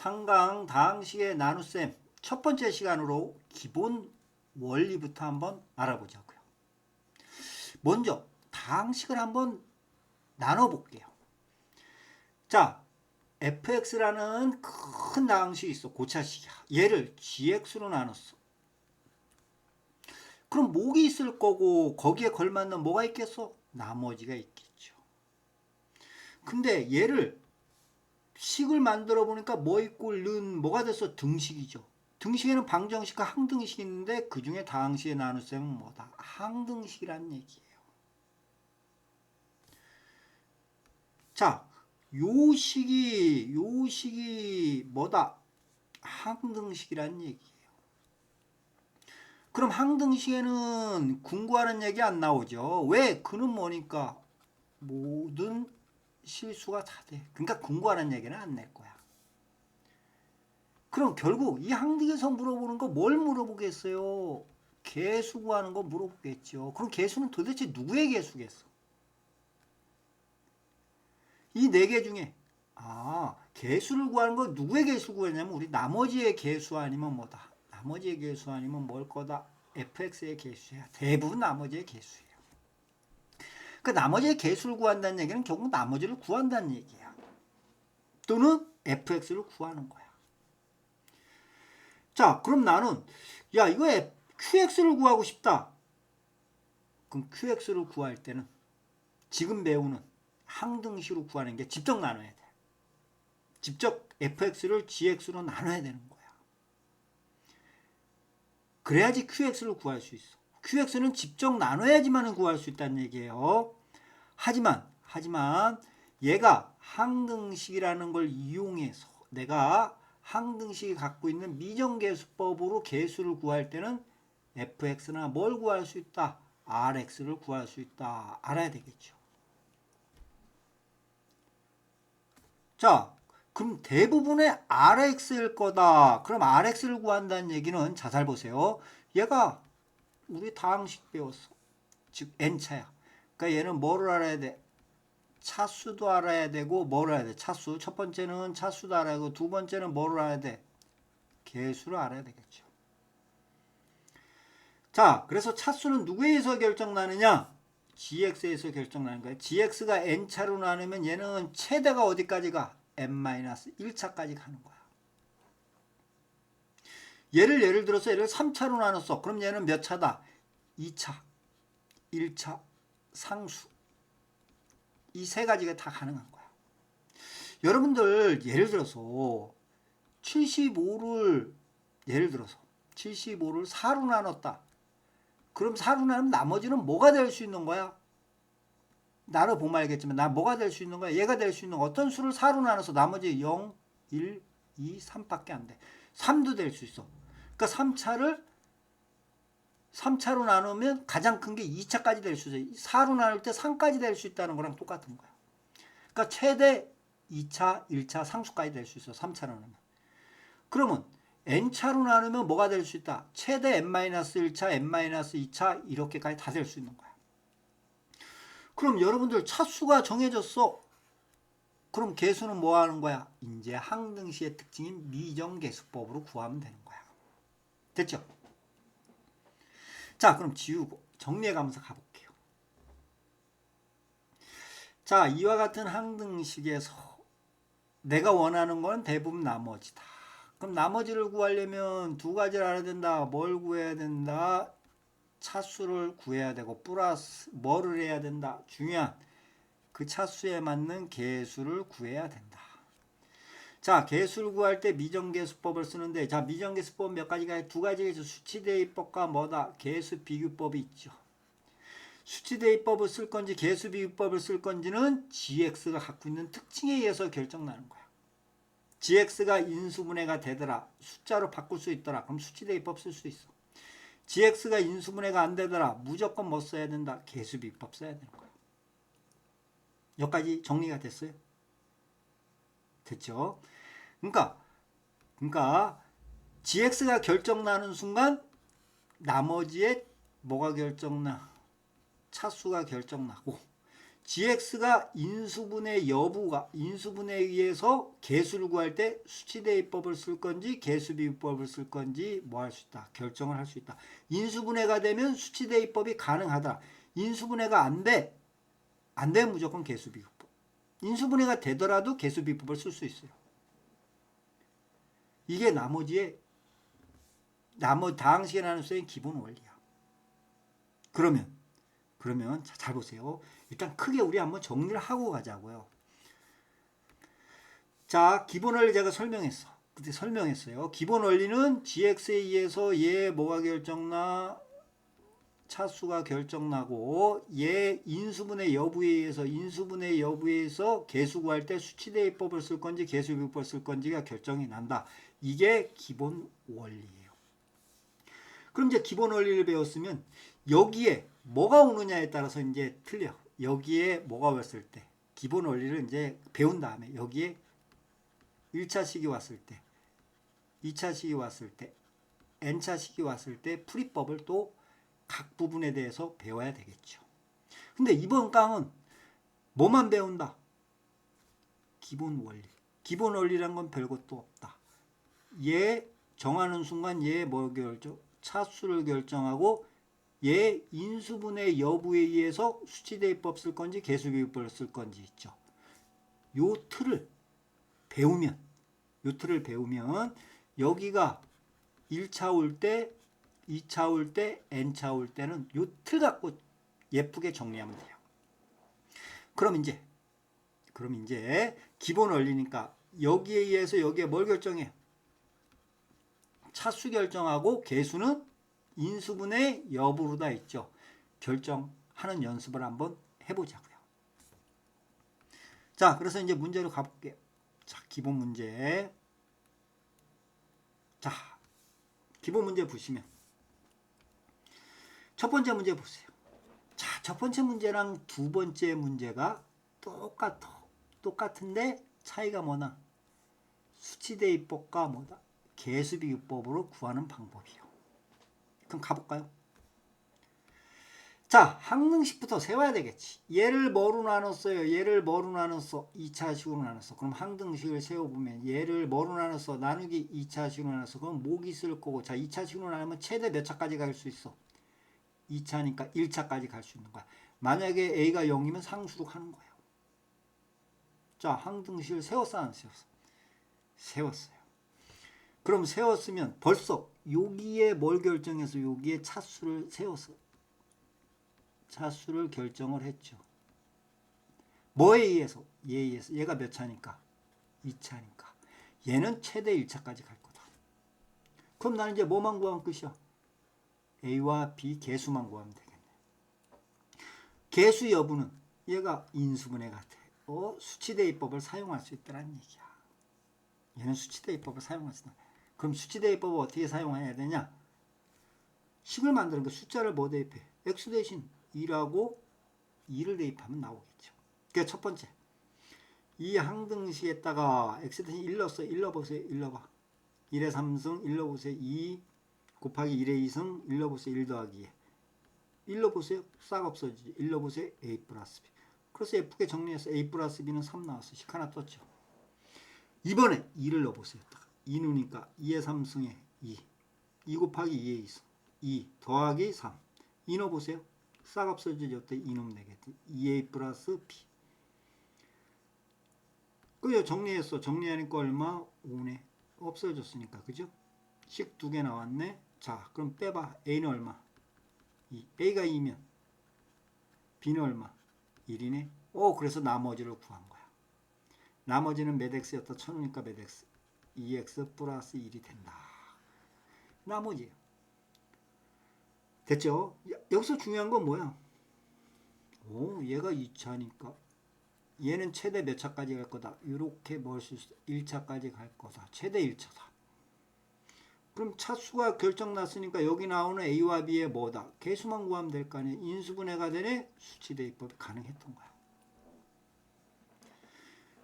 상강 다항식의 나눗셈 첫 번째 시간으로 기본 원리부터 한번 알아보자고요. 먼저 다항식을 한번 나눠볼게요. 자, fx라는 큰 다항식이 있어. 고차식이야. 얘를 gx로 나눴어. 그럼 목이 있을 거고 거기에 걸맞는 뭐가 있겠어? 나머지가 있겠죠. 근데 얘를 식을 만들어 보니까 뭐 있고 는 뭐가 됐어? 등식이죠. 등식에는 방정식과 항등식이 있는데 그 중에 다항식의 나눗셈은 뭐다? 항등식이란 얘기예요. 자, 요 식이 요 식이 뭐다? 항등식이란 얘기예요. 그럼 항등식에는 궁구하는 얘기 안 나오죠. 왜? 그는 뭐니까 모든 실수가 다 돼. 그러니까 궁구하는 얘기는 안 낼 거야. 그럼 결국 이 항등에서 물어보는 거 뭘 물어보겠어요? 개수 구하는 거 물어보겠죠. 그럼 개수는 도대체 누구의 개수겠어? 이 네 개 중에 아 개수를 구하는 거 누구의 개수 구하냐면 우리 나머지의 개수 아니면 뭐다? 나머지의 개수 아니면 뭘 거다? fx의 개수야. 대부분 나머지의 개수예요. 그 나머지의 개수를 구한다는 얘기는 결국 나머지를 구한다는 얘기야. 또는 fx를 구하는 거야. 자, 그럼 나는 야 이거 qx를 구하고 싶다. 그럼 qx를 구할 때는 지금 배우는 항등식으로 구하는 게 직접 나눠야 돼. 직접 fx를 gx로 나눠야 되는 거야. 그래야지 qx를 구할 수 있어. Qx는 직접 나눠야지만 구할 수 있다는 얘기예요. 하지만 하지만 얘가 항등식이라는 걸 이용해서 내가 항등식이 갖고 있는 미정계수법으로 계수를 구할 때는 fx나 뭘 구할 수 있다? rx를 구할 수 있다. 알아야 되겠죠. 자, 그럼 대부분의 rx일 거다. 그럼 rx를 구한다는 얘기는 자 잘 보세요. 얘가 우리 다항식 배웠어. 즉 n차야. 그러니까 얘는 뭐를 알아야 돼? 차수도 알아야 되고 뭐를 알아야 돼? 차수. 첫 번째는 차수도 알아야 되고 두 번째는 뭐를 알아야 돼? 개수를 알아야 되겠죠. 자, 그래서 차수는 누구에서 결정나느냐? gx에서 결정나는 거예요. gx가 n차로 나누면 얘는 최대가 어디까지 가? n-1차까지 가는 거야. 얘를 예를 들어서 얘를 3차로 나눴어. 그럼 얘는 몇 차다? 2차, 1차, 상수. 이 세 가지가 다 가능한 거야. 여러분들 예를 들어서 75를 예를 들어서 75를 4로 나눴다. 그럼 4로 나누면 나머지는 뭐가 될 수 있는 거야? 나로 보면 알겠지만 나 뭐가 될 수 있는 거야? 얘가 될 수 있는 거. 어떤 수를 4로 나눠서 나머지 0, 1, 2, 3밖에 안 돼. 3도 될 수 있어. 그러니까 3차를 3차로 나누면 가장 큰 게 2차까지 될 수 있어요. 4로 나눌 때 3까지 될 수 있다는 거랑 똑같은 거야. 그러니까 최대 2차, 1차 상수까지 될 수 있어. 3차로 나누면. 그러면 n차로 나누면 뭐가 될 수 있다? 최대 n-1차, n-2차 이렇게까지 다 될 수 있는 거야. 그럼 여러분들 차수가 정해졌어. 그럼 개수는 뭐 하는 거야? 이제 항등식의 특징인 미정계수법으로 구하면 되는 거야. 됐죠? 자, 그럼 지우고 정리해 가면서 가볼게요. 자, 이와 같은 항등식에서 내가 원하는 건 대부분 나머지다. 그럼 나머지를 구하려면 두 가지를 알아야 된다. 뭘 구해야 된다? 차수를 구해야 되고 플러스 뭐를 해야 된다. 중요한 그 차수에 맞는 개수를 구해야 된다. 자, 개수를 구할 때 미정계수법을 쓰는데 자, 미정계수법 몇 가지가 두 가지가 있어. 수치대입법과 뭐다? 개수 비교법이 있죠. 수치대입법을 쓸 건지 개수 비교법을 쓸 건지는 gx가 갖고 있는 특징에 의해서 결정나는 거야. gx가 인수분해가 되더라. 숫자로 바꿀 수 있더라. 그럼 수치대입법 쓸 수 있어. gx가 인수분해가 안 되더라. 무조건 뭐 써야 된다? 개수 비법 써야 되는 거야. 여기까지 정리가 됐어요? 됐죠? 그러니까 그러니까 gx가 결정나는 순간 나머지의 뭐가 결정나? 차수가 결정나고 gx가 인수분해 여부가 인수분해에 의해서 개수를 구할 때 수치대입법을 쓸 건지 개수비법을 쓸 건지 뭐 할 수 있다. 결정을 할 수 있다. 인수분해가 되면 수치대입법이 가능하다. 인수분해가 안 돼. 안 되면 무조건 개수비법. 인수분해가 되더라도 개수 비법을 쓸 수 있어요. 이게 나머지의 나머지 다항식의 나눗수의 기본 원리야. 그러면 그러면 자, 잘 보세요. 일단 크게 우리 한번 정리를 하고 가자고요. 자, 기본 원리 제가 설명했어. 그때 설명했어요. 기본 원리는 gx에 의해서 얘 뭐가 결정나 차수가 결정나고 얘 인수분해 여부에 의해서 인수분해 여부에 의해서 개수 구할 때 수치대입법을 쓸 건지 개수비법을 쓸 건지가 결정이 난다. 이게 기본 원리예요. 그럼 이제 기본 원리를 배웠으면 여기에 뭐가 오느냐에 따라서 이제 틀려. 여기에 뭐가 왔을 때 기본 원리를 이제 배운 다음에 여기에 1차 식이 왔을 때 2차 식이 왔을 때 n차 식이 왔을 때 풀이법을 또 각 부분에 대해서 배워야 되겠죠. 근데 이번 강은 뭐만 배운다? 기본 원리. 기본 원리란 건 별것도 없다. 얘 정하는 순간 얘뭐 결정? 차수를 결정하고 얘 인수분해 여부에 의해서 수치대입법 쓸 건지 개수비법을 쓸 건지 있죠. 요 틀을 배우면 요 틀을 배우면 여기가 1차 올 때, 2차 올 때, n차 올 때는 요 틀 갖고 예쁘게 정리하면 돼요. 그럼 이제 그럼 이제 기본 원리니까 여기에 의해서 여기에 뭘 결정해? 차수 결정하고 개수는 인수분해 여부로 다 있죠. 결정하는 연습을 한번 해보자고요. 자, 그래서 이제 문제로 가볼게요. 자, 기본 문제. 자, 기본 문제 보시면 첫 번째 문제 보세요. 자, 첫 번째 문제랑 두 번째 문제가 똑같아. 똑같은데 차이가 뭐나? 수치대입법과 뭐다? 개수비율법으로 구하는 방법이요. 그럼 가볼까요? 자, 항등식부터 세워야 되겠지. 얘를 뭐로 나눴어요? 얘를 뭐로 나눴어? 2차식으로 나눴어. 그럼 항등식을 세워보면 얘를 뭐로 나눴어? 나누기 2차식으로 나눴어. 그럼 목이 쓸 거고 자, 2차식으로 나누면 최대 몇 차까지 갈 수 있어? 2차니까 1차까지 갈 수 있는 거야. 만약에 A가 0이면 상수로 가는 거예요. 자, 항등식을 세웠어 안 세웠어? 세웠어요. 그럼 세웠으면 벌써 여기에 뭘 결정해서 여기에 차수를 세웠어. 차수를 결정을 했죠. 뭐에 의해서? 얘에 의해서. 얘가 몇 차니까? 2차니까. 얘는 최대 1차까지 갈 거다. 그럼 나는 이제 뭐만 구하면 끝이야? A와 B 개수만 구하면 되겠네. 개수 여부는 얘가 인수분해 같아. 어, 수치대입법을 사용할 수 있다는 얘기야. 얘는 수치대입법을 사용할 수 있다. 그럼 수치대입법을 어떻게 사용해야 되냐? 식을 만드는 거 숫자를 뭐 대입해? x 대신 2라고 2를 대입하면 나오겠죠. 그게 첫 번째. 이 항등식에다가 x 대신 1 넣었어. 1 넣어보세요. 1 넣어봐. 1의 3승 1 넣어보세요. 2 곱하기 1의 2승 1 넣어보세요. 1 더하기 1 넣어보세요. 싹 없어지지. 1 넣어보세요. a 플러스 b. 그래서 예쁘게 정리해서 a 플러스 b는 3 나왔어. 식 하나 떴죠. 이번에 2를 넣어보세요. 2 넣으니까 2의 3승에 2. 2 곱하기 2의 2승. 2 더하기 3. 2 넣어보세요. 싹 없어지죠. 때2 넣으면 되겠지. 2a 플러스 b. 그죠? 정리했어. 정리하니까 얼마? 5네. 없어졌으니까. 그죠? 식 두 개 나왔네. 자, 그럼 빼봐. a는 얼마? 2. a가 2면 b는 얼마? 1이네. 오, 그래서 나머지를 구한 거야. 나머지는 쳐놓으니까 몇 x? 2x 플러스 1이 된다. 나머지. 됐죠? 여기서 중요한 건 뭐야? 오, 얘가 2차니까 얘는 최대 몇 차까지 갈 거다. 이렇게 있어? 1차까지 갈 거다. 최대 1차다. 그럼 차수가 결정 났으니까 여기 나오는 A와 B의 뭐다? 개수만 구하면 될 거 아니야. 인수분해가 되네. 수치대입법이 가능했던 거야.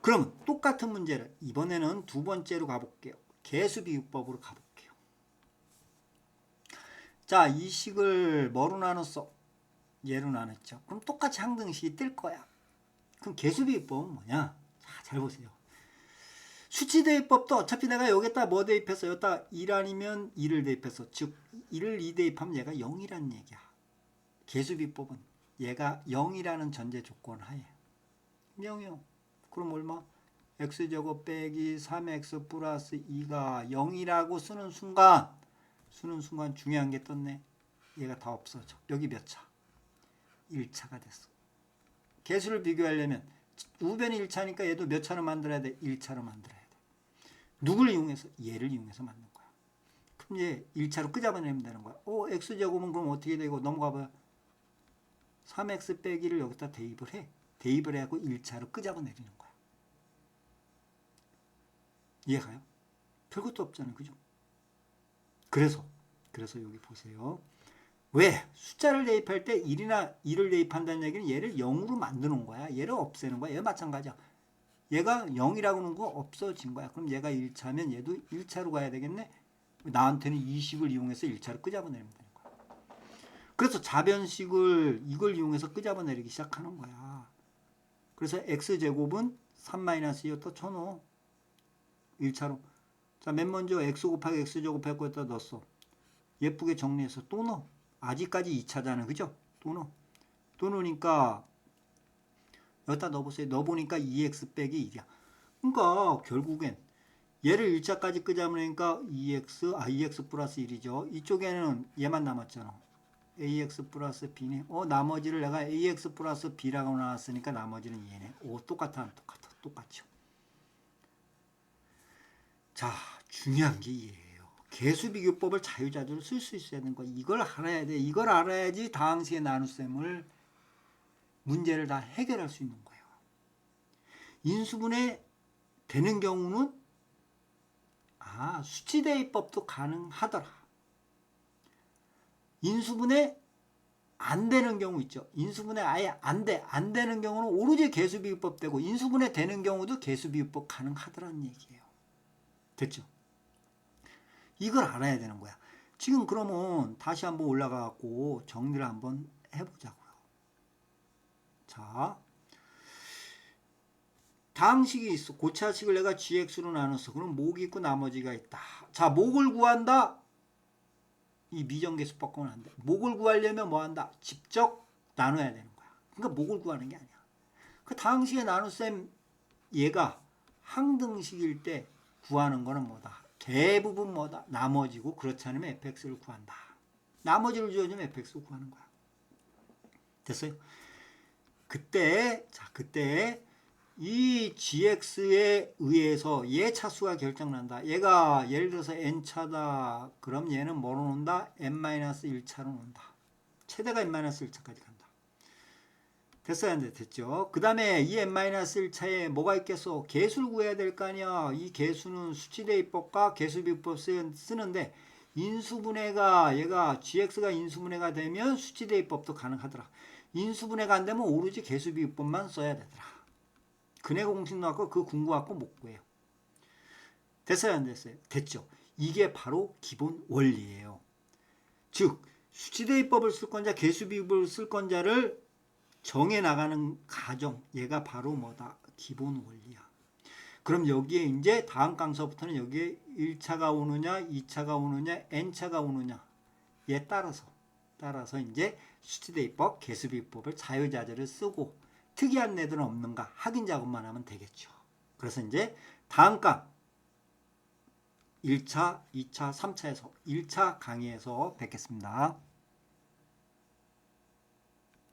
그러면 똑같은 문제를 이번에는 두 번째로 가볼게요. 개수비율법으로 가볼게요. 자, 이 식을 뭐로 나눴어? 얘로 나눴죠. 그럼 똑같이 항등식이 뜰 거야. 그럼 개수비법은 뭐냐? 자, 잘 보세요. 수치 대입법도 어차피 내가 여기다 뭐 대입했어? 여기다 1 아니면 2를 대입했어. 즉 1을 2 대입하면 얘가 0이란 얘기야. 개수비법은 얘가 0이라는 전제 조건 하에 0이요. 그럼 얼마? x제곱 빼기 3x 플러스 2가 0이라고 쓰는 순간 쓰는 순간 중요한 게 떴네. 얘가 다 없어져. 여기 몇 차? 1차가 됐어. 개수를 비교하려면 우변이 1차니까 얘도 몇 차로 만들어야 돼? 1차로 만들어야 돼. 누굴 이용해서? 얘를 이용해서 만든 거야. 그럼 얘 1차로 끄잡아내면 되는 거야. 오, x제곱은 그럼 어떻게 되고 넘어가 봐요. 3x 빼기 를 여기다 대입을 해. 대입을 하고 1차로 끄잡아내리는 거야. 이해가요? 별것도 없잖아요. 그죠? 그래서 그래서 여기 보세요. 왜? 숫자를 대입할 때 1이나 2를 대입한다는 얘기는 얘를 0으로 만드는 거야. 얘를 없애는 거야. 얘 마찬가지야. 얘가 0이라고 하는 거 없어진 거야. 그럼 얘가 1차면 얘도 1차로 가야 되겠네. 나한테는 이 식을 이용해서 1차로 끄잡아내면 되는 거야. 그래서 자변식을 이걸 이용해서 끄잡아내리기 시작하는 거야. 그래서 x제곱은 3-2였다 쳐넣어. 1차로. 자, 맨 먼저 x 곱하기 x제곱 할 거에다 넣었어. 예쁘게 정리해서 또 넣어. 아직까지 2차잖아. 그죠? 또 넣어. 또 넣으니까 여기다 넣어보세요. 넣어보니까 2x 빼기 1이야. 그러니까 결국엔 얘를 1차까지 끄자면으니까 2x, 아 2x 플러스 1이죠. 이쪽에는 얘만 남았잖아. ax 플러스 b네. 어 나머지를 내가 ax 플러스 b라고 나왔으니까 나머지는 얘네. 오 똑같아 안 똑같아. 똑같죠. 자 중요한 게 얘예요. 개수 비교법을 자유자재로 쓸 수 있어야 되는 거야. 이걸 알아야 돼. 이걸 알아야지 다항식의 나눗셈을 문제를 다 해결할 수 있는 거예요. 인수분해 되는 경우는 아 수치대입법도 가능하더라. 인수분해 안 되는 경우 있죠. 인수분해 아예 안 돼. 안 되는 경우는 오로지 개수비유법 되고 인수분해 되는 경우도 개수비유법 가능하더라는 얘기예요. 됐죠? 이걸 알아야 되는 거야. 지금 그러면 다시 한번 올라가 갖고 정리를 한번 해보자고 다항식이 있어. 고차식을 내가 gx로 나눴어. 그럼 목이 있고 나머지가 있다. 자, 목을 구한다. 이 미정계수법과는 안 돼. 목을 구하려면 뭐 한다? 직접 나눠야 되는 거야. 그러니까 목을 구하는 게 아니야. 그 다항식의 나눗셈 얘가 항등식일 때 구하는 거는 뭐다? 대부분 뭐다? 나머지고 그렇지 않으면 fx를 구한다. 나머지를 주어주면 fx를 구하는 거야. 됐어요? 그때 자 그때 이 gx에 의해서 얘 차수가 결정난다. 얘가 예를 들어서 n차다. 그럼 얘는 뭐로 논다? n-1차로 논다. 최대가 n-1차까지 간다. 됐어요? 안 돼? 됐죠? 그 다음에 이 n-1차에 뭐가 있겠어? 개수를 구해야 될 거 아니야. 이 개수는 수치대입법과 개수비법 쓰는데 인수분해가 얘가 gx가 인수분해가 되면 수치대입법도 가능하더라. 인수분해가 안 되면 오로지 개수비법만 써야 되더라. 근해 공식 나왔고 그 궁구 갖고 못 구해요. 됐어요 안 됐어요? 됐죠. 이게 바로 기본 원리예요. 즉 수치대입법을 쓸 건자 개수비법을 쓸 건자를 정해 나가는 과정 얘가 바로 뭐다? 기본 원리야. 그럼 여기에 이제 다음 강서부터는 여기에 1차가 오느냐 2차가 오느냐 n차가 오느냐 얘 따라서 따라서 이제 수치대입법 개수비법을 자유자재를 쓰고 특이한 애들은 없는가 확인 작업만 하면 되겠죠. 그래서 이제 다음 강 1차, 2차, 3차에서 1차 강의에서 뵙겠습니다.